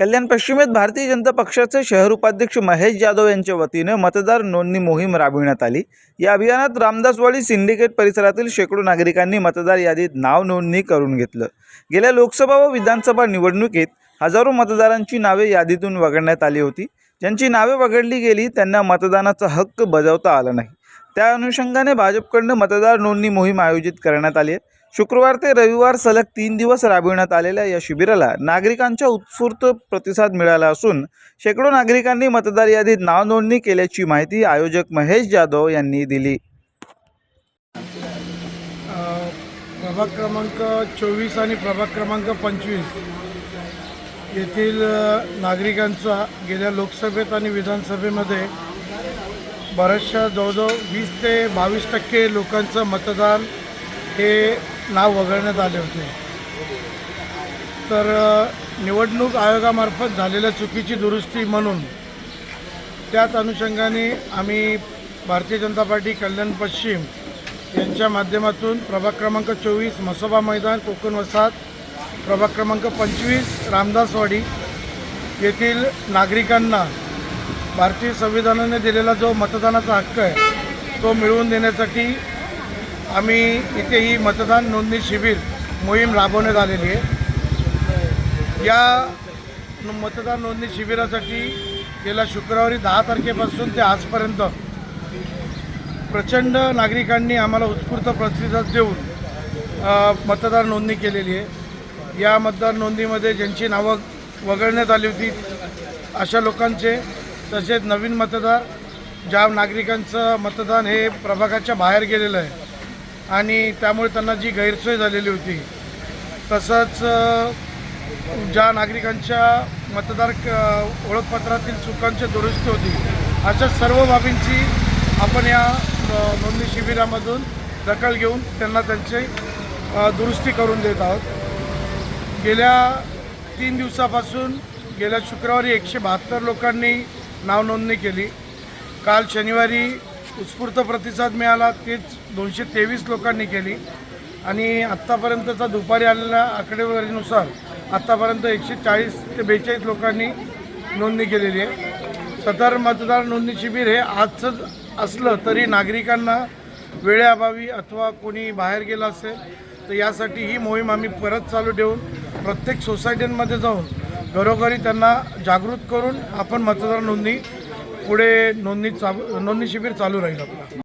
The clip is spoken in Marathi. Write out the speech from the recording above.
कल्याण पश्चिमेत भारतीय जनता पक्षाचे शहर उपाध्यक्ष महेश जाधव यांच्या वतीनं मतदार नोंदणी मोहीम राबविण्यात आली. या अभियानात रामदासवाडी सिंडिकेट परिसरातील शेकडो नागरिकांनी मतदार यादीत नाव नोंदणी करून घेतलं. गेल्या लोकसभा व विधानसभा निवडणुकीत हजारो मतदारांची नावे यादीतून वगळण्यात आली होती. ज्यांची नावे वगळली गेली त्यांना मतदानाचा हक्क बजावता आला नाही. त्या अनुषंगाने भाजपकडनं मतदार नोंदणी मोहीम आयोजित करण्यात आली आहे. शुक्रवार ते रविवार सलग तीन दिवस राबविण्यात आलेल्या या शिबिराला नागरिकांचा उत्स्फूर्त प्रतिसाद मिळाला असून शेकडो नागरिकांनी मतदार यादीत नाव नोंदणी केल्याची माहिती आयोजक महेश जाधव यांनी दिली. प्रभाग क्रमांक चोवीस आणि प्रभाग क्रमांक पंचवीस येथील नागरिकांचा गेल्या लोकसभेत आणि विधानसभेमध्ये बऱ्याचशा जवळजवळ वीस ते बावीस टक्के लोकांचं मतदान हे नाव वगळण्यात आले होते. तर निवडणूक आयोगामार्फत झालेल्या चुकीची दुरुस्ती म्हणून त्याच अनुषंगाने आम्ही भारतीय जनता पार्टी कल्याण पश्चिम यांच्या माध्यमातून प्रभाग क्रमांक चोवीस मसोबा मैदान कोकण वसाहत प्रभाग क्रमांक पंचवीस रामदासवाडी येथील नागरिकांना भारतीय संविधानाने दिलेला जो मतदानाचा हक्क आहे तो मिळवून देण्यासाठी आम्ही इथे ही मतदान नोंदणी शिबिर मोहीम राबवण्यात आलेली आहे. या मतदान नोंदणी शिबिरासाठी गेल्या शुक्रवारी दहा तारखेपासून ते आजपर्यंत प्रचंड नागरिकांनी आम्हाला उत्स्फूर्त प्रतिसाद देऊन मतदार नोंदणी केलेली आहे. या मतदार नोंदणीमध्ये ज्यांची नावं वगळण्यात आली होती अशा लोकांचे तसेच नवीन मतदार ज्या नागरिकांचं मतदान हे प्रभागाच्या बाहेर गेलेलं आहे आणि त्यामुळे त्यांना जी गैरसोय झालेली होती तसंच ज्या नागरिकांच्या मतदार ओळखपत्रातील चुकांची दुरुस्ती होती अशा सर्व बाबींची आपण या नोंदणी शिबिरामधून दखल घेऊन त्यांना त्यांचे दुरुस्ती करून देत आहोत. गेल्या तीन दिवसापासून गेल्या शुक्रवारी एकशे बहात्तर लोकांनी नावनोंदणी केली. काल शनिवारी उत्स्फूर्त प्रतिसाद मिळाला तेच दोनशे तेवीस लोकांनी केली. आणि आत्तापर्यंतचा दुपारी आलेल्या आकडेवारीनुसार आत्तापर्यंत एकशे चाळीस ते बेचाळीस लोकांनी नोंदणी केलेली आहे. सदर मतदार नोंदणी शिबिर हे आजचंच असलं तरी नागरिकांना वेळेअभावी अथवा कोणी बाहेर गेलं असेल तर यासाठी ही मोहीम आम्ही परत चालू ठेवून प्रत्येक सोसायट्यांमध्ये जाऊन घरोघरी त्यांना जागृत करून आपण मतदार नोंदणी पुढे नोंदणी चा नोंदणी शिबिर चालू राहील आपलं.